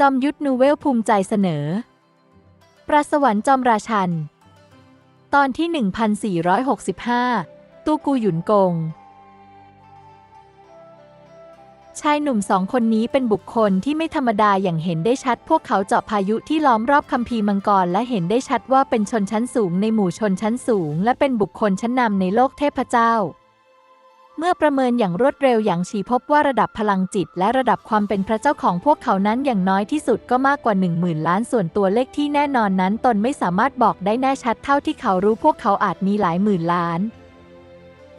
จอมยุทธนูเวลภูมิใจเสนอ ประสวรรค์จอมราชัน ตอนที่ 1465 ตู้กูหยุนกง ชายหนุ่มสองคนนี้เป็นบุคคลที่ไม่ธรรมดาอย่างเห็นได้ชัด พวกเขาเจาะพายุที่ล้อมรอบคัมภีร์มังกรและเห็นได้ชัดว่าเป็นชนชั้นสูงในหมู่ชนชั้นสูง และเป็นบุคคลชั้นนำในโลกเทพเจ้า เมื่อประเมินอย่างรวดเร็วอย่างชีพบว่าระดับพลังจิต และระดับความเป็นพระเจ้าของพวกเขานั้นอย่างน้อยที่สุดก็มากกว่า 1 0,000 ล้านส่วนตัวเลขที่แน่นอนนั้น ตนไม่สามารถบอกได้แน่ชัดเท่าที่เขารู้พวกเขาอาจมีหลายหมื่นล้าน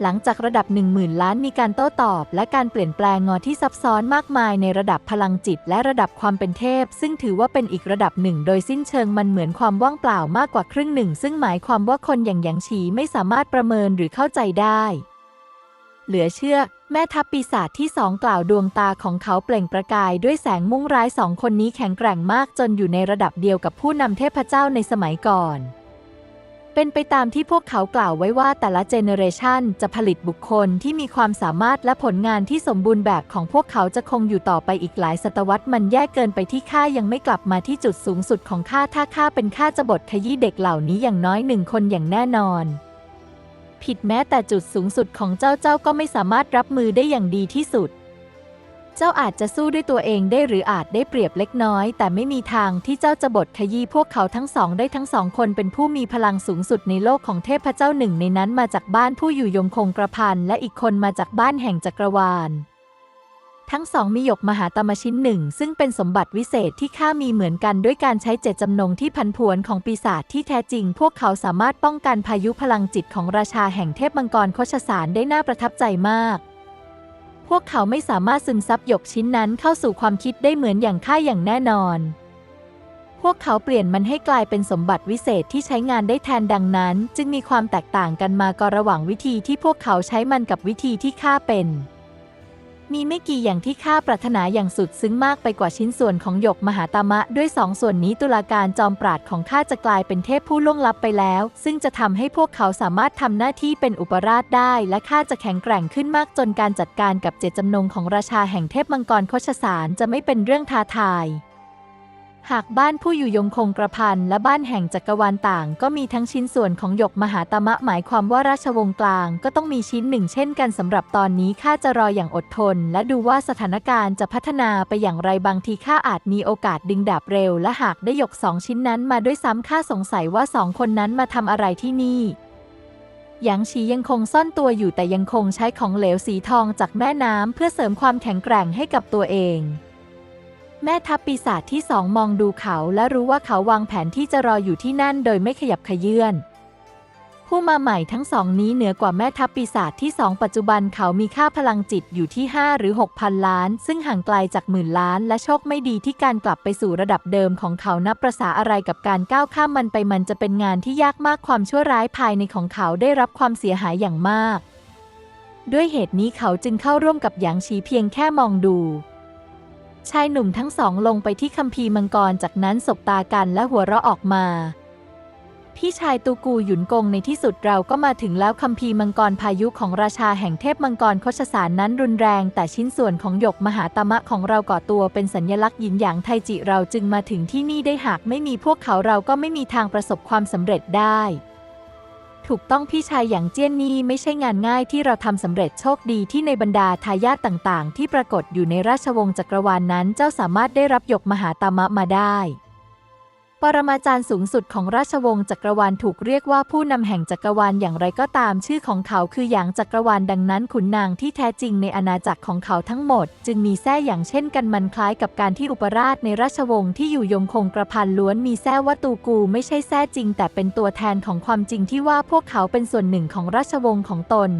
หลังจากระดับ 1 0,000 ล้านมีการโต้ตอบ และการเปลี่ยนแปลงงอที่ซับซ้อนมากมายในระดับพลังจิต และระดับความเป็นเทพ ซึ่งถือว่าเป็นอีกระดับหนึ่ง โดยสิ้นเชิงมันเหมือนความว่างเปล่ามากกว่าครึ่งหนึ่ง ซึ่งหมายความว่าคนอย่างหยางฉีไม่สามารถประเมินหรือเข้าใจได้ เหลือเชื่อ แม่ทัพปีศาจที่สองกล่าวดวงตาของเขาเปล่งประกายด้วยแสงมุ่งร้ายสองคนนี้แข็งแกร่งมากจนอยู่ในระดับเดียวกับผู้นำเทพเจ้าในสมัยก่อน เป็นไปตามที่พวกเขากล่าวไว้ว่าแต่ละเจเนเรชันจะผลิตบุคคลที่มีความสามารถและผลงานที่สมบูรณ์แบบของพวกเขาจะคงอยู่ต่อไปอีกหลายศตวรรษมันแย่เกินไปที่ข้ายังไม่กลับมาที่จุดสูงสุดของข้าถ้าข้าเป็นข้าจะบทขยี้เด็กเหล่านี้อย่างน้อยหนึ่งคนอย่างแน่นอน ผิดแม้แต่จุดสูงสุดของเจ้าเจ้าก็ไม่สามารถรับมือได้อย่างดีที่สุด เจ้าอาจจะสู้ด้วยตัวเองได้หรืออาจได้เปรียบเล็กน้อย แต่ไม่มีทางที่เจ้าจะบทขยี้พวกเขาทั้งสองได้ทั้งสองคนเป็นผู้มีพลังสูงสุดในโลกของเทพเจ้าหนึ่งในนั้นมาจากบ้านผู้อยู่ยงคงกระพันและอีกคนมาจากบ้านแห่งจักรวาล ทั้งสองมีหยกมหาตมชิ้นหนึ่ง ซึ่งเป็นสมบัติวิเศษที่ข้ามีเหมือนกันด้วยการใช้เจตจำนงที่พันผวนของปีศาจที่แท้จริง พวกเขาสามารถป้องกันพายุพลังจิตของราชาแห่งเทพมังกรโคชสารได้น่าประทับใจมาก พวกเขาไม่สามารถซึมซับหยกชิ้นนั้นเข้าสู่ความคิดได้เหมือนอย่างข้าอย่างแน่นอน พวกเขาเปลี่ยนมันให้กลายเป็นสมบัติวิเศษที่ใช้งานได้แทนดังนั้น จึงมีความแตกต่างกันมาก็ระหว่างวิธีที่พวกเขาใช้มันกับวิธีที่ข้าเป็น มีไม่กี่อย่างที่ข้าปรารถนาอย่างสุดซึ้งมากไปกว่าชิ้นส่วนของหยกมหาตามะ ด้วยสองส่วนนี้ตุลาการจอมปราดของข้าจะกลายเป็นเทพผู้ล่วงลับไปแล้ว ซึ่งจะทำให้พวกเขาสามารถทำหน้าที่เป็นอุปราชได้ และข้าจะแข็งแกร่งขึ้นมากจนการจัดการกับเจตจำนงของราชาแห่งเทพมังกรโคชสารจะไม่เป็นเรื่องท้าทาย หากบ้านผู้อยู่ยงคงกระพันและบ้านแห่งจักรวาลต่าง ก็มีทั้งชิ้นส่วนของหยกมหาตมะหมายความว่าราชวงศ์กลางก็ต้องมีชิ้นหนึ่งเช่นกันสำหรับตอนนี้ข้าจะรออย่างอดทน และดูว่าสถานการณ์จะพัฒนาไปอย่างไรบางทีข้าอาจมีโอกาสดึงดาบเร็ว และหากได้หยกสองชิ้นนั้นมาด้วยซ้ำข้าสงสัยว่าสองคนนั้นมาทำอะไรที่นี่หยางฉียังคงซ่อนตัวอยู่แต่ยังคงใช้ของเหลวสีทองจากแม่น้ำเพื่อเสริมความแข็งแกร่งให้กับตัวเอง แม่ทัพปีศาจที่สองมองดูเขาและรู้ว่าเขาวางแผนที่จะรออยู่ที่นั่นโดยไม่ขยับขยื่นผู้มาใหม่ทั้งสองนี้เหนือกว่าแม่ทัพปีศาจที่สองปัจจุบันเขามีค่าพลังจิตอยู่ที่ 5 หรือ6,000ล้าน ซึ่งห่างไกลจากหมื่นล้าน และโชคไม่ดีที่การกลับไปสู่ระดับเดิมของเขานับประษาอะไรกับการก้าวข้ามมันไปมันจะเป็นงานที่ยากมากความชั่วร้ายภายในของเขาได้รับความเสียหายอย่างมาก ด้วยเหตุนี้เขาจึงเข้าร่วมกับหยางชีเพียงแค่มองดู ชายหนุ่มทั้งสองลงไปที่คัมภีร์มังกรจากนั้นสบตากันและหัวเราะออกมา พี่ชายตูกูหยุนกงในที่สุดเราก็มาถึงแล้วคัมภีร์มังกรพายุของราชาแห่งเทพมังกรโคชสารนั้นรุนแรง แต่ชิ้นส่วนของหยกมหาตมะของเราก่อตัวเป็นสัญลักษณ์หยินหยางไทจิเราจึงมาถึงที่นี่ได้หากไม่มีพวกเขาเราก็ไม่มีทางประสบความสำเร็จได้ ถูกต้องพี่ชายอย่างเจี้ยนนี่ไม่ใช่งานง่ายที่เราทำสำเร็จโชคดีที่ในบรรดาทายาทต่างๆ ที่ปรากฏอยู่ในราชวงศ์จักรวาลนนั้น เจ้าสามารถได้รับยกมหาตามะมาได้ ปรมาจารย์สูงสุดของราชวงศ์จักรวาลถูกเรียกว่าผู้นำแห่งจักรวาลอย่างไรก็ตามชื่อของเขาคือหยางจักรวาลดังนั้นขุนนางที่แท้จริงในอาณาจักรของเขาทั้งหมด จึงมีแท้อย่างเช่นกันมันคล้ายกับการที่อุปราชในราชวงศ์ที่อยู่ยงคงกระพันล้วนมีแท้ว่าตูกูไม่ใช่แท้จริง แต่เป็นตัวแทนของความจริงที่ว่าพวกเขาเป็นส่วนหนึ่งของราชวงศ์ของตน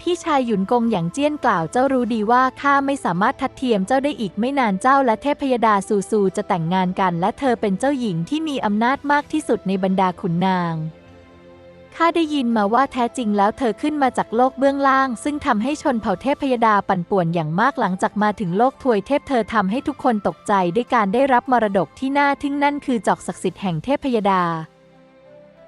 พี่ชายหยุนกงอย่างเจี้ยนกล่าวเจ้ารู้ดีว่าข้าไม่สามารถทัดเทียมเจ้าได้อีกไม่นานเจ้าและเทพยดาซูซูจะแต่งงานกัน และเธอเป็นเจ้าหญิงที่มีอำนาจมากที่สุดในบรรดาขุนนางข้าได้ยินมาว่าแท้จริงแล้วเธอขึ้นมาจากโลกเบื้องล่าง ซึ่งทำให้ชนเผ่าเทพยดาปั่นป่วนอย่างมากหลังจากมาถึงโลกทวยเทพเธอทำให้ทุกคนตกใจด้วยการได้รับมรดกที่น่าทึ่งนั่นคือจอกศักดิ์สิทธิ์แห่งเทพยดา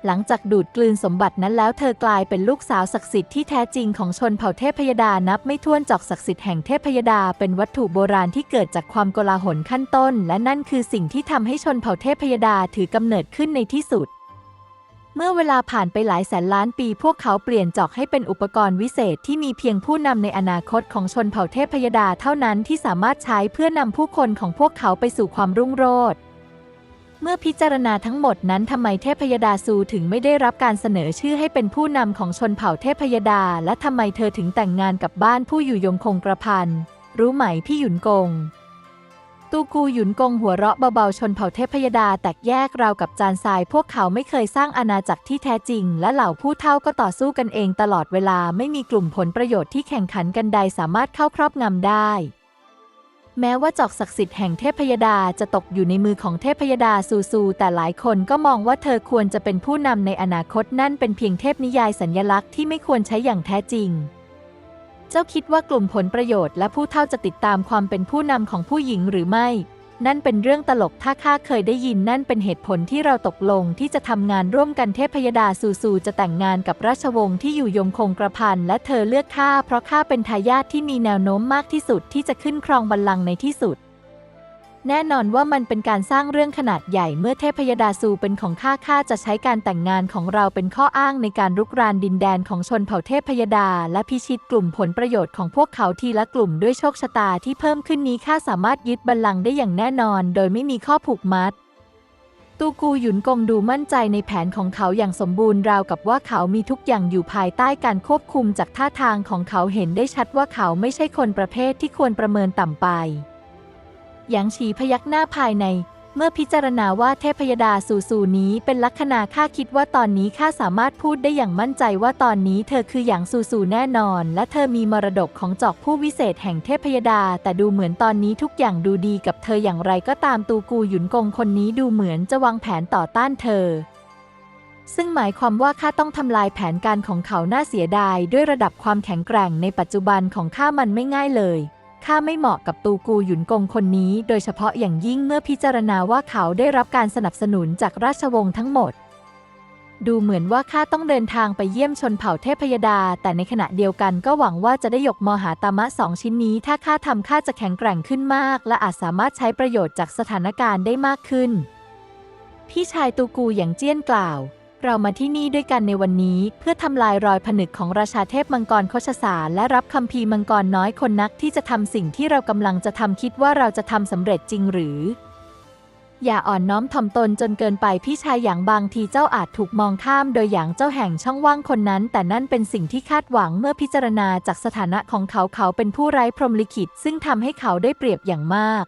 หลังจากดูดกลืนสมบัตินั้นแล้วเธอกลายเป็นลูกสาวศักดิ์สิทธิ์ที่แท้จริงของชนเผ่าเทพยดานับไม่ถ้วนจอกศักดิ์สิทธิ์แห่งเทพยดาเป็นวัตถุโบราณที่เกิดจากความโกลาหลขั้นต้น และนั่นคือสิ่งที่ทำให้ชนเผ่าเทพยดาถือกำเนิดขึ้นในที่สุดเมื่อเวลาผ่านไปหลายแสนล้านปีพวกเขาเปลี่ยนจอกให้เป็นอุปกรณ์วิเศษที่มีเพียงผู้นำในอนาคตของชนเผ่าเทพยดาเท่านั้นที่สามารถใช้เพื่อนำผู้คนของพวกเขาไปสู่ความรุ่งโรจน์ เมื่อพิจารณาทั้งหมดนั้นทำไมเทพยดาซูถึงไม่ได้รับการเสนอชื่อให้เป็นผู้นำของชนเผ่าเทพยดา และทำไมเธอถึงแต่งงานกับบ้านผู้อยู่ยงคงกระพัน รู้ไหมพี่หยุนกง ตูกูหยุนกงหัวเราะเบาๆชนเผ่าเทพยดาแตกแยกราวกับจานทราย พวกเขาไม่เคยสร้างอาณาจักรที่แท้จริง และเหล่าผู้เฒ่าก็ต่อสู้กันเองตลอดเวลาไม่มีกลุ่มผลประโยชน์ที่แข่งขันกันใดสามารถเข้าครอบงำได้ แม้ว่าจอกศักดิ์สิทธิ์แห่งเทพยดาจะตกอยู่ในมือของเทพยดาซูซู แต่หลายคนก็มองว่าเธอควรจะเป็นผู้นำในอนาคตนั่นเป็นเพียงเทพนิยายสัญญลักษณ์ที่ไม่ควรใช้อย่างแท้จริง เจ้าคิดว่ากลุ่มผลประโยชน์และผู้เท่าจะติดตามความเป็นผู้นำของผู้หญิงหรือไม่ นั่นเป็นเรื่องตลกถ้าข้าเคยได้ยินนั่นเป็นเหตุผลที่เราตกลงที่จะทำงานร่วมกันเทพยดาซูซูจะแต่งงานกับราชวงศ์ที่อยู่ยงคงกระพันและเธอเลือกข้าเพราะข้าเป็นทายาทที่มีแนวโน้มมากที่สุดที่จะขึ้นครองบัลลังก์ในที่สุด แน่นอนว่ามันเป็นการสร้างเรื่องขนาดใหญ่เมื่อเทพยดาซูเป็นของข้าข้าจะใช้การแต่งงานของเราเป็นข้ออ้างในการรุกรานดินแดนของชนเผ่าเทพยดา และพิชิตกลุ่มผลประโยชน์ของพวกเขาทีละกลุ่มด้วยโชคชะตาที่เพิ่มขึ้นนี้ข้าสามารถยึดบัลลังก์ได้อย่างแน่นอน โดยไม่มีข้อผูกมัดตูกูหยุนกงดูมั่นใจในแผนของเขาอย่างสมบูรณ์ราวกับว่าเขามีทุกอย่างอยู่ภายใต้การควบคุมจากท่าทางของเขาเห็นได้ชัดว่าเขาไม่ใช่คนประเภทที่ควรประเมินต่ำไป หยางฉีพยักหน้าภายใน เมื่อพิจารณาว่าเทพยดาสูสูนี้เป็นลัคนาข้าคิดว่าตอนนี้ข้าสามารถพูดได้อย่างมั่นใจว่าตอนนี้เธอคือหยางสูสูแน่นอน และเธอมีมรดกของจอกผู้วิเศษแห่งเทพยดา แต่ดูเหมือนตอนนี้ทุกอย่างดูดีกับเธออย่างไรก็ตามตูกูหยุนกงคนนี้ดูเหมือนจะวางแผนต่อต้านเธอซึ่งหมายความว่าข้าต้องทำลายแผนการของเขาน่าเสียดาย ด้วยระดับความแข็งแกร่งในปัจจุบันของข้ามันไม่ง่ายเลย ข้าไม่เหมาะกับตูกูหยุนกงคนนี้ โดยเฉพาะอย่างยิ่งเมื่อพิจารณาว่าเขาได้รับการสนับสนุนจากราชวงศ์ทั้งหมด ดูเหมือนว่าข้าต้องเดินทางไปเยี่ยมชนเผ่าเทพยดา แต่ในขณะเดียวกันก็หวังว่าจะได้ยกมหาตามะสองชิ้นนี้ ถ้าข้าทำข้าจะแข็งแกร่งขึ้นมาก และอาจสามารถใช้ประโยชน์จากสถานการณ์ได้มากขึ้น พี่ชายตูกูอย่างเจี้ยนกล่าว เรามาที่นี่ด้วยกันในวันนี้เพื่อทำลายรอยผนึกของราชาเทพมังกรโคชสารและรับคำพีมังกรน้อยคนนักที่จะทำสิ่งที่เรากำลังจะทำคิดว่าเราจะทำสำเร็จจริงหรือ อย่าอ่อนน้อมถ่อมตนจนเกินไปพี่ชายอย่างบางทีเจ้าอาจถูกมองข้ามโดยอย่างเจ้าแห่งช่องว่างคนนั้น แต่นั่นเป็นสิ่งที่คาดหวังเมื่อพิจารณาจากสถานะของเขาเขาเป็นผู้ไร้พรหมลิขิตซึ่งทำให้เขาได้เปรียบอย่างมาก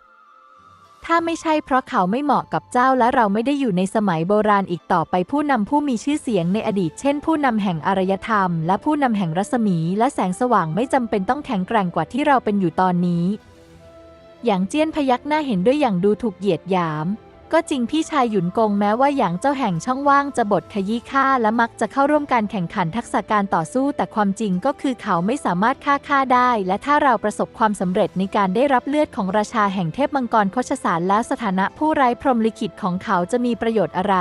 ถ้าไม่ใช่เพราะเขาไม่เหมาะกับเจ้าและเราไม่ได้อยู่ในสมัยโบราณอีกต่อไปผู้นำผู้มีชื่อเสียงในอดีต เช่น ผู้นำแห่งอารยธรรม และผู้นำแห่งรัศมี และแสงสว่างไม่จำเป็นต้องแข็งแกร่งกว่าที่เราเป็นอยู่ตอนนี้ อย่างเจี้ยนพยักหน้าเห็นด้วยอย่างดูถูกเหยียดหยาม ก็จริงพี่ชายหยุนกงแม้ว่าอย่างเจ้าแห่งช่องว่างจะบทขยี้ฆ่าและมักจะเข้าร่วมการแข่งขันทักษะการต่อสู้ แต่ความจริงก็คือเขาไม่สามารถฆ่าฆ่าได้ และถ้าเราประสบความสำเร็จในการได้รับเลือดของราชาแห่งเทพมังกรโคชสารแล้วสถานะผู้ไร้พรหมลิขิตของเขาจะมีประโยชน์อะไร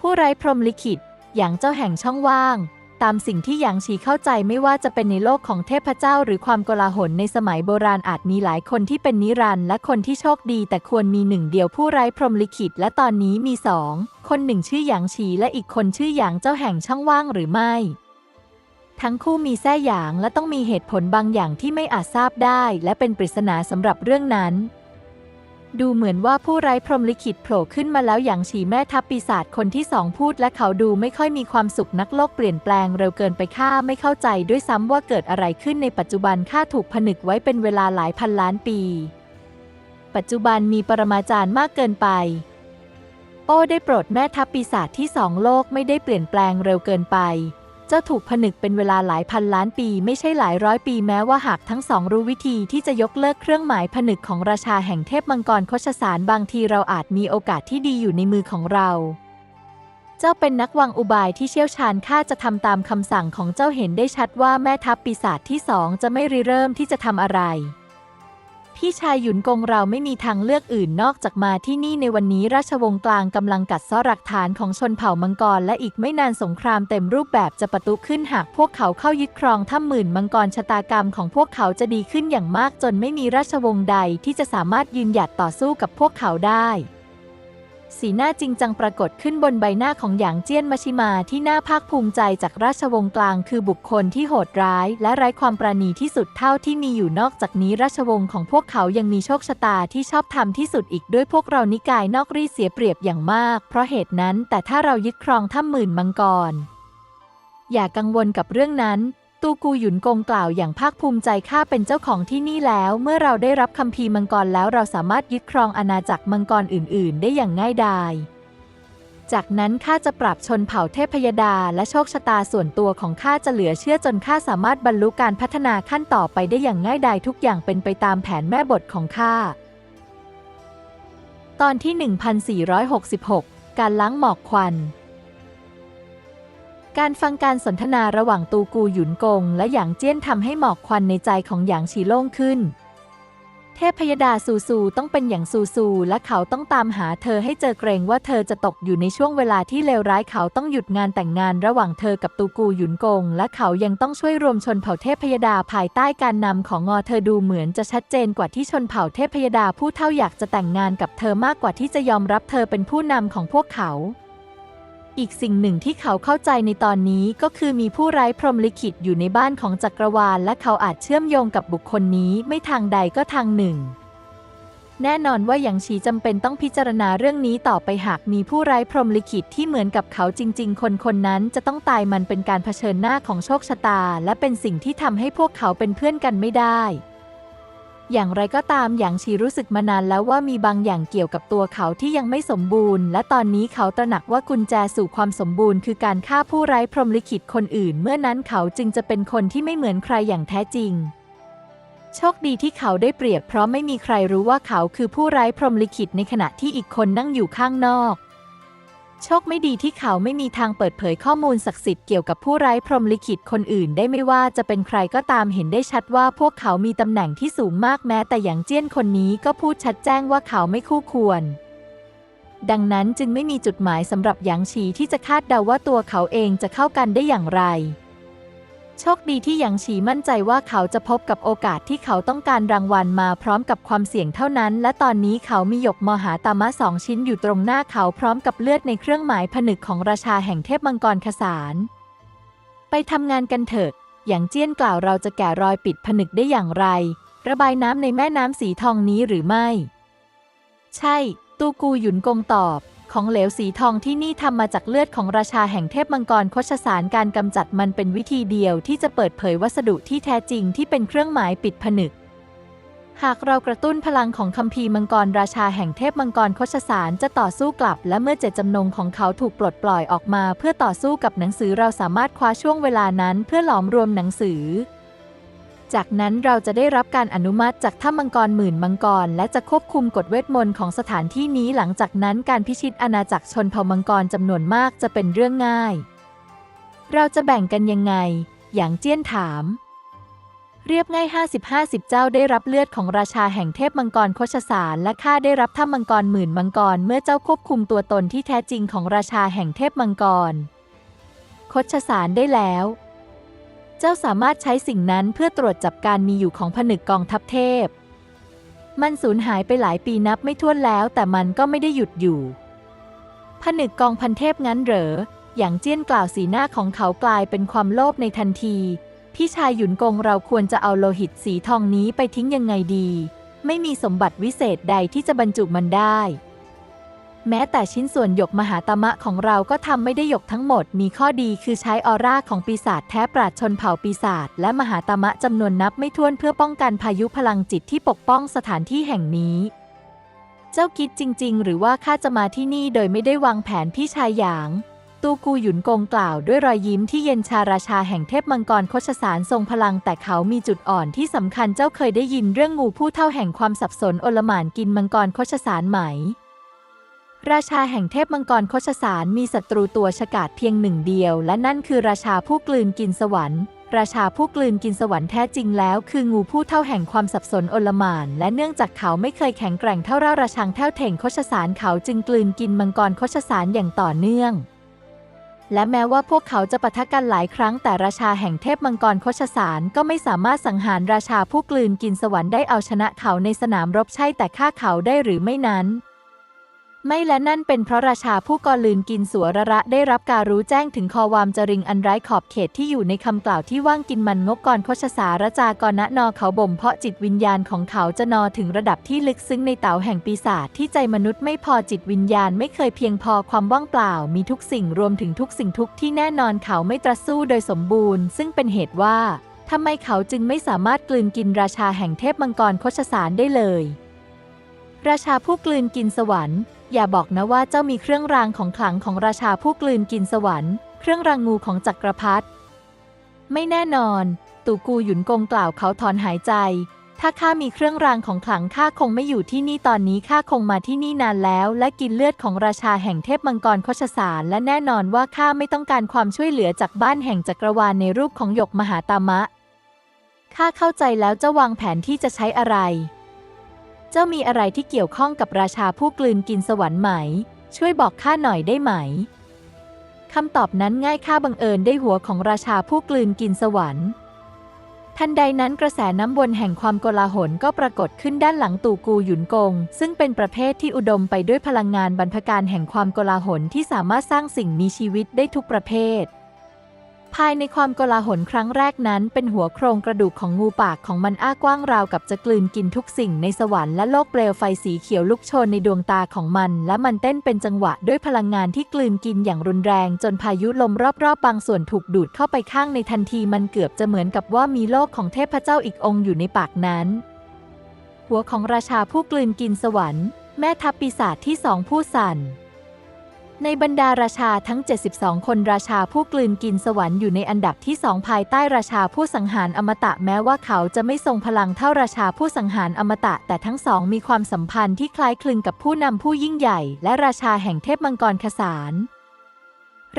ผู้ไร้พรหมลิขิตอย่างเจ้าแห่งช่องว่าง ตามสิ่งที่หยางฉีเข้าใจไม่ว่าจะเป็นในโลกของเทพเจ้า หรือความโกลาหลในสมัยโบราณอาจมีหลายคนที่เป็นนิรันดร์และคนที่โชคดี แต่ควรมีหนึ่งเดียวผู้ไร้พรหมลิขิต และตอนนี้มีสองคนหนึ่งชื่อหยางฉีและอีกคนชื่อหยางเจ้าแห่งช่องว่างหรือไม่ทั้งคู่มีแท้หยางและต้องมีเหตุผลบางอย่างที่ไม่อาจทราบได้ และเป็นปริศนาสำหรับเรื่องนั้น ดูเหมือนว่าผู้ไร้พรหมลิขิตโผล่ขึ้นมาแล้วอย่างฉีแม่ทัพปีศาจคนที่สองพูดและเขาดูไม่ค่อยมีความสุขนักโลกเปลี่ยนแปลงเร็วเกินไปข้าไม่เข้าใจด้วยซ้ำว่าเกิดอะไรขึ้นในปัจจุบันข้าถูกผนึกไว้เป็นเวลาหลายพันล้านปี ปัจจุบันมีปรมาจารย์มากเกินไป โอ้ได้โปรดแม่ทัพปีศาจที่สองโลกไม่ได้เปลี่ยนแปลงเร็วเกินไป จ้าถูกผนึกเป็นเวลาหลายพันล้านปีไม่ใช่หลายร้อยปีแม้ว่าหากทั้งสองรู้วิธีที่จะยกเลิกเครื่องหมายผนึกของราชาแห่งเทพมังกรโคชสารบางทีเราอาจมีโอกาสที่ดีอยู่ในมือของเรา เจ้าเป็นนักวางอุบายที่เชี่ยวชาญข้าจะทำตามคำสั่งของเจ้าเห็นได้ชัดว่าแม่ทัพปีศาจที่สองจะไม่ริเริ่มที่จะทำอะไร พี่ชายหยุนกงเราไม่มีทางเลือกอื่นนอกจากมาที่นี่ในวันนี้ราชวงศ์กลางกำลังกัดเซ้อหลักฐานของชนเผ่ามังกร และอีกไม่นานสงครามเต็มรูปแบบจะประตุขึ้นหากพวกเขาเข้ายึดครองถ้ำหมื่นมังกรชะตากรรมของพวกเขาจะดีขึ้นอย่างมากจนไม่มีราชวงศ์ใดที่จะสามารถยืนหยัดต่อสู้กับพวกเขาได้ สีหน้าจริงจังปรากฏขึ้นบนใบหน้าของหยางเจี้ยนมาชิมาที่น่าภาคภูมิใจจากราชวงศ์กลางคือบุคคลที่โหดร้าย และไร้ความปราณีที่สุดเท่าที่มีอยู่นอกจากนี้ราชวงศ์ของพวกเขายังมีโชคชะตาที่ชอบธรรมที่สุดอีกด้วยพวกเรานิกายนอกรีเสียเปรียบอย่างมาก เพราะเหตุนั้นแต่ถ้าเรายึดครองถ้ำหมื่นมังกรอย่ากังวลกับเรื่องนั้น ตูกูหยุนกงกล่าวอย่างภาคภูมิใจข้าเป็นเจ้าของที่นี่แล้ว เมื่อเราได้รับคัมภีร์มังกรแล้วเราสามารถยึดครองอาณาจักรมังกรอื่น ๆ ได้อย่างง่ายดาย จากนั้นข้าจะปรับชนเผ่าเทพยดาและโชคชะตาส่วนตัวของข้าจะเหลือเชื่อจนข้าสามารถบรรลุการพัฒนาขั้นต่อไปได้อย่างง่ายดายทุกอย่างเป็นไปตามแผนแม่บทของข้า ตอนที่ 1466 การล้างหมอกควัน การฟังการสนทนาระหว่างตูกูหยุนกง และหยางเจี้ยนทำให้หมอกควันในใจของหยางฉีโล่งขึ้น เทพยดาซูซูต้องเป็นอย่างซูซู และเขาต้องตามหาเธอให้เจอเกรงว่าเธอจะตกอยู่ในช่วงเวลาที่เลวร้ายเขาต้องหยุดงานแต่งงานระหว่างเธอกับตูกูหยุนกง และเขายังต้องช่วยรวมชนเผ่าเทพยดาภายใต้การนำของงอเธอดูเหมือนจะชัดเจนกว่าที่ชนเผ่าเทพยดาผู้เท่าอยากจะแต่งงานกับเธอมากกว่าที่จะยอมรับเธอเป็นผู้นำของพวกเขา อีกสิ่งหนึ่งที่เขาเข้าใจในตอนนี้ก็คือมีผู้ไร้พรหมลิขิตอยู่ในบ้านของจักรวาล และเขาอาจเชื่อมโยงกับบุคคลนี้ไม่ทางใดก็ทางหนึ่ง แน่นอนว่าหยางฉีจำเป็นต้องพิจารณาเรื่องนี้ต่อไปหากมีผู้ไร้พรหมลิขิตที่เหมือนกับเขาจริง ๆ คนคนนั้นจะต้องตายมันเป็นการเผชิญหน้าของโชคชะตา และเป็นสิ่งที่ทำให้พวกเขาเป็นเพื่อนกันไม่ได้ อย่างไรก็ตามหยางชีรู้สึกมานานแล้วว่ามีบางอย่างเกี่ยวกับตัวเขาที่ยังไม่สมบูรณ์ และตอนนี้เขาตระหนักว่ากุญแจสู่ความสมบูรณ์ คือการฆ่าผู้ไร้พรหมลิขิตคนอื่น เมื่อนั้นเขาจึงจะเป็นคนที่ไม่เหมือนใครอย่างแท้จริง โชคดีที่เขาได้เปรียบเพราะไม่มีใครรู้ว่าเขาคือผู้ไร้พรหมลิขิตในขณะที่อีกคนนั่งอยู่ข้างนอก โชคไม่ดีที่เขาไม่มีทางเปิดเผยข้อมูลศักดิ์สิทธิ์เกี่ยวกับผู้ไร้พรหมลิขิตคนอื่นได้ไม่ว่าจะเป็นใครก็ตามเห็นได้ชัดว่าพวกเขามีตำแหน่งที่สูงมากแม้แต่อย่างเจี้ยนคนนี้ก็พูดชัดแจ้งว่าเขาไม่คู่ควร ดังนั้นจึงไม่มีจุดหมายสำหรับหยางชีที่จะคาดเดาว่าตัวเขาเองจะเข้ากันได้อย่างไร โชคดีที่หยางฉีมั่นใจว่าเขาจะพบกับโอกาสที่เขาต้องการรางวัลมาพร้อมกับความเสี่ยงเท่านั้น และตอนนี้เขามีหยกมหาตามะสองชิ้นอยู่ตรงหน้าเขาพร้อมกับเลือดในเครื่องหมายผนึกของราชาแห่งเทพมังกรคสาร ไปทำงานกันเถิดอย่างเจี้ยนกล่าวเราจะแกะรอยปิดผนึกได้อย่างไร ระบายน้ำในแม่น้ำสีทองนี้หรือไม่ ใช่ ตูกูหยุนกงตอบ ของเหลวสีทองที่นี่ทำมาจากเลือดของราชาแห่งเทพมังกรโคชสารการกำจัดมันเป็นวิธีเดียวที่จะเปิดเผยวัสดุที่แท้จริงที่เป็นเครื่องหมายปิดผนึก หากเรากระตุ้นพลังของคัมภีร์มังกรราชาแห่งเทพมังกรโคชสารจะต่อสู้กลับ และเมื่อเจตจำนงของเขาถูกปลดปล่อยออกมา เพื่อต่อสู้กับหนังสือเราสามารถคว้าช่วงเวลานั้น เพื่อหลอมรวมหนังสือ จากนั้นเราจะได้รับการอนุมัติจากถ้ำมังกรหมื่นมังกร และจะควบคุมกฎเวทมนต์ของสถานที่นี้หลังจากนั้นการพิชิตอาณาจักรชนเผ่ามังกรจำนวนมากจะเป็นเรื่องง่าย เราจะแบ่งกันยังไง อย่างเจี้ยนถาม เรียบง่าย 50-50 เจ้าได้รับเลือดของราชาแห่งเทพมังกรโคชสารและข้าได้รับถ้ำมังกรหมื่นมังกร เมื่อเจ้าควบคุมตัวตนที่แท้จริงของราชาแห่งเทพมังกรโคชสารได้แล้ว จ้าสามารถใช้สิ่งนั้นเพื่อตรวจจับการมีอยู่ของผนึกกองทัพเทพ มันสูญหายไปหลายปีนับไม่ถ้วนแล้ว แต่มันก็ไม่ได้หยุดอยู่ ผนึกกองพันเทพงั้นเหรอ อย่างเจี้ยนกล่าวสีหน้าของเขากลายเป็นความโลภในทันที พี่ชายหยุนกงเราควรจะเอาโลหิตสีทองนี้ไปทิ้งยังไงดี ไม่มีสมบัติวิเศษใดที่จะบรรจุมันได้ แม้แต่ชิ้นส่วนหยกมหาตมะของเราก็ทำไม่ได้หยกทั้งหมด มีข้อดีคือใช้ออร่าของปีศาจแท้ปราดชนเผ่าปีศาจและมหาตมะจำนวนนับไม่ถ้วนเพื่อป้องกันพายุพลังจิตที่ปกป้องสถานที่แห่งนี้ เจ้าคิดจริง ๆ หรือว่าข้าจะมาที่นี่โดยไม่ได้วางแผนพี่ชายหยาง ตูกูหยุนกงกล่าวด้วยรอยยิ้มที่เย็นชาราชาแห่งเทพมังกรโคชสารทรงพลังแต่เขามีจุดอ่อนที่สำคัญเจ้าเคยได้ยินเรื่องงูผู้เท่าแห่งความสับสนโอลหม่านกินมังกรโคชสารไหม ราชาแห่งเทพมังกรโคชสารมีศัตรูตัวฉกาจเพียงหนึ่งเดียว และนั่นคือราชาผู้กลืนกินสวรรค์ ราชาผู้กลืนกินสวรรค์แท้จริงแล้วคืองูผู้เท่าแห่งความสับสนอลมาน และเนื่องจากเขาไม่เคยแข็งแกร่งเท่าราราชังเท่าเถ่งโคชสารเขาจึงกลืนกินมังกรโคชสารอย่างต่อเนื่อง และแม้ว่าพวกเขาจะปะทะกันหลายครั้ง แต่ราชาแห่งเทพมังกรโคชสารก็ไม่สามารถสังหารราชาผู้กลืนกินสวรรค์ได้เอาชนะเขาในสนามรบใช่แต่ฆ่าเขาได้หรือไม่นั้น ไม่และนั่นเป็นเพราะราชาผู้กอลืนกินสัวระระได้รับการรู้แจ้งถึงคอวามจริงอันไร้ขอบเขตที่อยู่ในคำกล่าวที่ว่างกินมันงกกรโคชสารจากรณนอเขาบ่มเพาะจิตวิญญาณของเขาจะนอถึงระดับที่ลึกซึ้งในเต๋าแห่งปีศาจที่ใจมนุษย์ไม่พอจิตวิญญาณไม่เคยเพียงพอความว่างเปล่า มีทุกสิ่งรวมถึงทุกสิ่งทุกที่แน่นอนเขาไม่ตรัสสู้โดยสมบูรณ์ ซึ่งเป็นเหตุว่าทำไมเขาจึงไม่สามารถกลืนกินราชาแห่งเทพมังกรโคชสารได้เลย ราชาผู้กลืนกินสวรรค์อย่าบอกนะว่าเจ้ามีเครื่องรางของขลังของราชาผู้กลืนกินสวรรค์ เครื่องรางงูของจักรพรรดิ ไม่แน่นอน ตู่กูหยุนกงกล่าวเขาถอนหายใจ ถ้าข้ามีเครื่องรางของขลังข้าคงไม่อยู่ที่นี่ตอนนี้ข้าคงมาที่นี่นานแล้ว และกินเลือดของราชาแห่งเทพมังกรโคชสารและแน่นอนว่าข้าไม่ต้องการความช่วยเหลือจากบ้านแห่งจักรวาลในรูปของหยกมหาตามะ ข้าเข้าใจแล้วจ้าวางแผนที่จะใช้อะไร เจ้ามีอะไรที่เกี่ยวข้องกับราชาผู้กลืนกินสวรรค์ไหม ช่วยบอกข้าหน่อยได้ไหมคำตอบนั้นง่ายข้าบังเอิญได้หัวของราชาผู้กลืนกินสวรรค์ทันใดนั้นกระแสน้ำวนแห่งความโกลาหลก็ปรากฏขึ้นด้านหลังตู่กูหยุนกง ซึ่งเป็นประเภทที่อุดมไปด้วยพลังงานบรรพการแห่งความโกลาหลที่สามารถสร้างสิ่งมีชีวิตได้ทุกประเภท ภายในความโกลาหลครั้งแรกนั้น เป็นหัวโครงกระดูกของงูปากของมันอ้ากว้างราวกับจะกลืนกินทุกสิ่งในสวรรค์และโลกเปลวไฟสีเขียวลุกโชนในดวงตาของมัน และมันเต้นเป็นจังหวะด้วยพลังงานที่กลืนกินอย่างรุนแรง จนพายุลมรอบๆบางส่วนถูกดูดเข้าไปข้างในทันทีมันเกือบจะเหมือนกับว่ามีโลกของเทพเจ้าอีกองค์อยู่ในปากนั้น หัวของราชาผู้กลืนกินสวรรค์ แม่ทัพปีศาจที่สองผู้สั่น ในบรรดาราชาทั้ง 72 คนราชาผู้กลืนกินสวรรค์อยู่ในอันดับที่สองภายใต้ราชาผู้สังหารอมตะแม้ว่าเขาจะไม่ทรงพลังเท่าราชาผู้สังหารอมตะ แต่ทั้งสองมีความสัมพันธ์ที่คล้ายคลึงกับผู้นำผู้ยิ่งใหญ่ และราชาแห่งเทพมังกรคสาร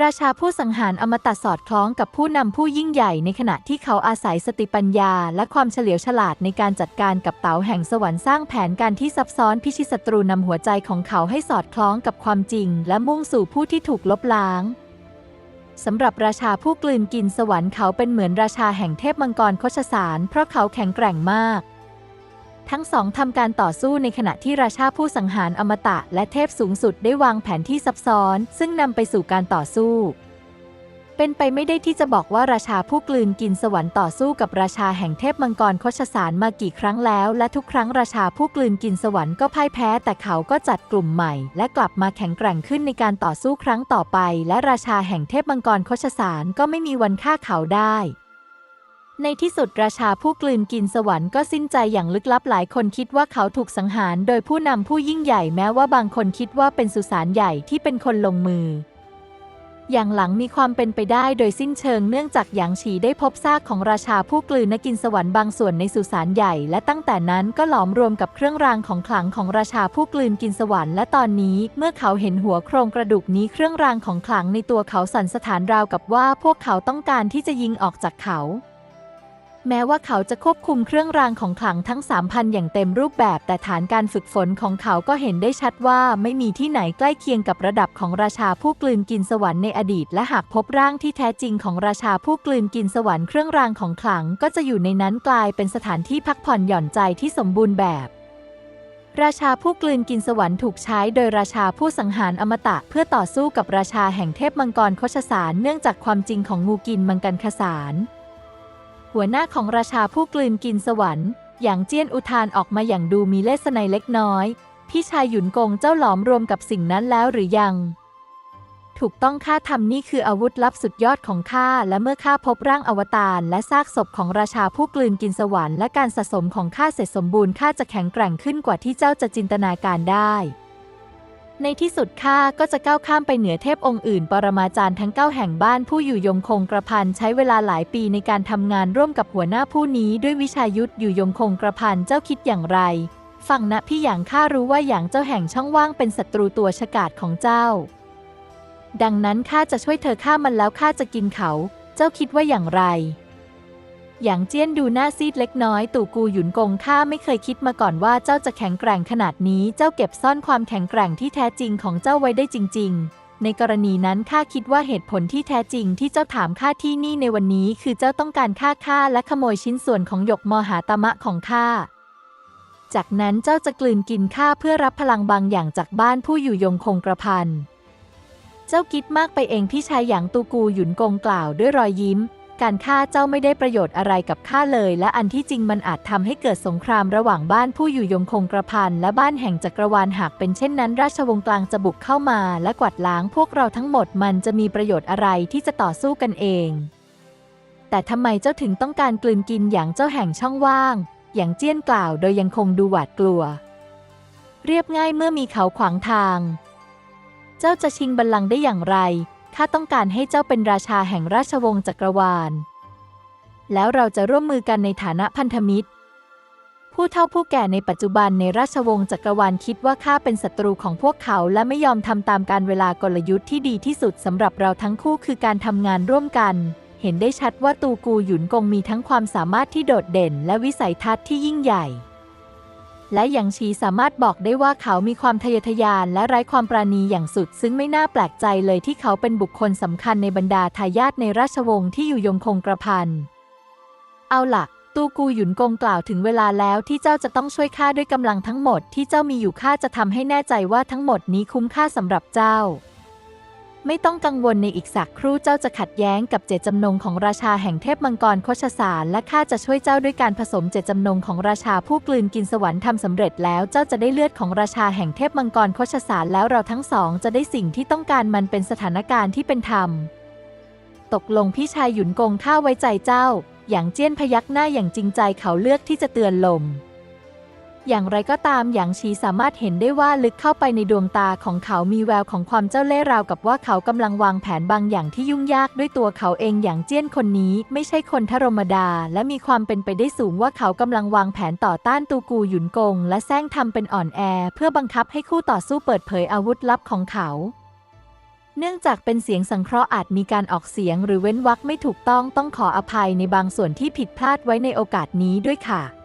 ราชาผู้สังหารอมตะสอดคล้องกับผู้นำผู้ยิ่งใหญ่ในขณะที่เขาอาศัยสติปัญญา และความเฉลียวฉลาดในการจัดการกับเต๋าแห่งสวรรค์สร้างแผนการที่ซับซ้อนพิชิตศัตรูนำหัวใจของเขาให้สอดคล้องกับความจริง และมุ่งสู่ผู้ที่ถูกลบล้างสำหรับราชาผู้กลืนกินสวรรค์เขาเป็นเหมือนราชาแห่งเทพมังกรโคชสาร เพราะเขาแข็งแกร่งมาก ทั้งสองทำการต่อสู้ในขณะที่ราชาผู้สังหารอมตะและเทพสูงสุดได้วางแผนที่ซับซ้อน ซึ่งนำไปสู่การต่อสู้ เป็นไปไม่ได้ที่จะบอกว่าราชาผู้กลืนกินสวรรค์ต่อสู้กับราชาแห่งเทพมังกรโคชสารมากี่ครั้งแล้ว และทุกครั้งราชาผู้กลืนกินสวรรค์ก็พ่ายแพ้ แต่เขาก็จัดกลุ่มใหม่ และกลับมาแข็งแกร่งขึ้นในการต่อสู้ครั้งต่อไป และราชาแห่งเทพมังกรโคชสารก็ไม่มีวันฆ่าเขาได้ ในที่สุดราชาผู้กลืนกินสวรรค์ก็สิ้นใจอย่างลึกลับหลายคนคิดว่าเขาถูกสังหารโดยผู้นำผู้ยิ่งใหญ่แม้ว่าบางคนคิดว่าเป็นสุสานใหญ่ที่เป็นคนลงมือ อย่างหลังมีความเป็นไปได้โดยสิ้นเชิงเนื่องจากหยางฉีได้พบซากของราชาผู้กลืนนกินสวรรค์บางส่วนในสุสานใหญ่ และตั้งแต่นั้นก็หลอมรวมกับเครื่องรางของขลังของราชาผู้กลืนกินสวรรค์และตอนนี้เมื่อเขาเห็นหัวโครงกระดูกนี้เครื่องรางของขลังในตัวเขาสั่นสถานราวกับว่าพวกเขาต้องการที่จะยิงออกจากเขา แม้ว่าเขาจะควบคุมเครื่องรางของขลังทั้ง 3,000 อย่างเต็มรูปแบบ แต่ฐานการฝึกฝนของเขาก็เห็นได้ชัดว่าไม่มีที่ไหนใกล้เคียงกับระดับของราชาผู้กลืนกินสวรรค์ในอดีต และหากพบร่างที่แท้จริงของราชาผู้กลืนกินสวรรค์เครื่องรางของขลังก็จะอยู่ในนั้นกลายเป็นสถานที่พักผ่อนหย่อนใจที่สมบูรณ์แบบราชาผู้กลืนกินสวรรค์ถูกใช้โดยราชาผู้สังหารอมตะเพื่อต่อสู้กับราชาแห่งเทพมังกรโคชสารเนื่องจากความจริงของงูกินมังกันคสาร หัวหน้าของราชาผู้กลืนกินสวรรค์ อย่างเจี้ยนอุทานออกมาอย่างดูมีเลสไนยเล็กน้อย พี่ชายหยุนกงเจ้าหลอมรวมกับสิ่งนั้นแล้วหรือยัง ถูกต้องข้าทำนี่คืออาวุธลับสุดยอดของข้าและเมื่อข้าพบร่างอวตารและซากศพของราชาผู้กลืนกินสวรรค์และการสะสมของข้าเสร็จสมบูรณ์ข้าจะแข็งแกร่งขึ้นกว่าที่เจ้าจะจินตนาการได้ ในที่สุดข้าก็จะก้าวข้ามไปเหนือเทพองค์อื่น ปรมาจารย์ทั้งเก้าแห่งบ้านผู้อยู่ยงคงกระพันใช้เวลาหลายปีในการทำงานร่วมกับหัวหน้าผู้นี้ด้วยวิชายุทธอยู่ยงคงกระพันเจ้าคิดอย่างไรฟังนะพี่หยางข้ารู้ว่าหยางเจ้าแห่งช่องว่างเป็นศัตรูตัวฉกาจของเจ้า ดังนั้นข้าจะช่วยเธอฆ่ามันแล้วข้าจะกินเขา เจ้าคิดว่าอย่างไร อย่างเจี้ยนดูหน้าซีดเล็กน้อย ตู่กูหยุนกงข้าไม่เคยคิดมาก่อนว่าเจ้าจะแข็งแกร่งขนาดนี้ เจ้าเก็บซ่อนความแข็งแกร่งที่แท้จริงของเจ้าไว้ได้จริง ๆ ในกรณีนั้นข้าคิดว่าเหตุผลที่แท้จริงที่เจ้าถามข้าที่นี่ในวันนี้ คือเจ้าต้องการฆ่าข้าและขโมยชิ้นส่วนของหยกมหาตมะของข้า จากนั้นเจ้าจะกลืนกินข้าเพื่อรับพลังบางอย่างจากบ้านผู้อยู่ยงคงกระพัน เจ้าคิดมากไปเองพี่ชายหยางตูกูหยุนกงกล่าวด้วยรอยยิ้ม การฆ่าเจ้าไม่ได้ประโยชน์อะไรกับข้าเลย และอันที่จริงมันอาจทำให้เกิดสงครามระหว่างบ้านผู้อยู่ยงคงกระพันและบ้านแห่งจักรวาลหากเป็นเช่นนั้น ราชวงศ์กลางจะบุกเข้ามา และกวาดล้างพวกเราทั้งหมดมันจะมีประโยชน์อะไรที่จะต่อสู้กันเอง แต่ทำไมเจ้าถึงต้องการกลืนกินอย่างเจ้าแห่งช่องว่าง อย่างเจี้ยนกล่าวโดยยังคงดูหวาดกลัว เรียบง่ายเมื่อมีเขาขวางทาง เจ้าจะชิงบัลลังก์ได้อย่างไร ข้าต้องการให้เจ้าเป็นราชาแห่งราชวงศ์จักรวาล แล้วเราจะร่วมมือกันในฐานะพันธมิตร ผู้เฒ่าผู้แก่ในปัจจุบันในราชวงศ์จักรวาลคิดว่าข้าเป็นศัตรูของพวกเขาและไม่ยอมทำตามการเวลากลยุทธ์ที่ดีที่สุดสำหรับเราทั้งคู่คือการทำงานร่วมกัน เห็นได้ชัดว่าตูกูหยุนกงมีทั้งความสามารถที่โดดเด่น และวิสัยทัศน์ที่ยิ่งใหญ่ และหยางชีสามารถบอกได้ว่าเขามีความทะเยอทะยานและไร้ความปราณีอย่างสุด ซึ่งไม่น่าแปลกใจเลยที่เขาเป็นบุคคลสำคัญในบรรดาทายาทในราชวงศ์ที่อยู่ยงคงกระพัน เอาล่ะ ตูกูหยุนกงกล่าวถึงเวลาแล้วที่เจ้าจะต้องช่วยข้าด้วยกำลังทั้งหมดที่เจ้ามีอยู่ข้าจะทำให้แน่ใจว่าทั้งหมดนี้คุ้มค่าสำหรับเจ้า ไม่ต้องกังวลในอีกสักครู่เจ้าจะขัดแย้งกับเจตจำนงของราชาแห่งเทพมังกรโคชสารและข้าจะช่วยเจ้าด้วยการผสมเจตจำนงของราชาผู้กลืนกินสวรรค์ทำสำเร็จแล้วเจ้าจะได้เลือดของราชาแห่งเทพมังกรโคชสารแล้วเราทั้งสองจะได้สิ่งที่ต้องการมันเป็นสถานการณ์ที่เป็นธรรม ตกลงพี่ชายหยุนกงข้าไว้ใจเจ้า อย่างเจี้ยนพยักหน้าอย่างจริงใจเขาเลือกที่จะเตือนลม อย่างไรก็ตามหยางชีสามารถเห็นได้ว่าลึกเข้าไปในดวงตาของเขามีแววของความเจ้าเล่ห์ราวกับว่าเขากำลังวางแผนบางอย่างที่ยุ่งยากด้วยตัวเขาเองอย่างเจี้ยนคนนี้ ไม่ใช่คนธรรมดา และมีความเป็นไปได้สูงว่าเขากำลังวางแผนต่อต้านตูกูหยุนกง และแซงทำเป็นอ่อนแอ เพื่อบังคับให้คู่ต่อสู้เปิดเผยอาวุธลับของเขาเนื่องจากเป็นเสียงสังเคราะห์อาจมีการออกเสียงหรือเว้นวรรคไม่ถูกต้องต้องขออภัยในบางส่วนที่ผิดพลาดไว้ในโอกาสนี้ด้วยค่ะ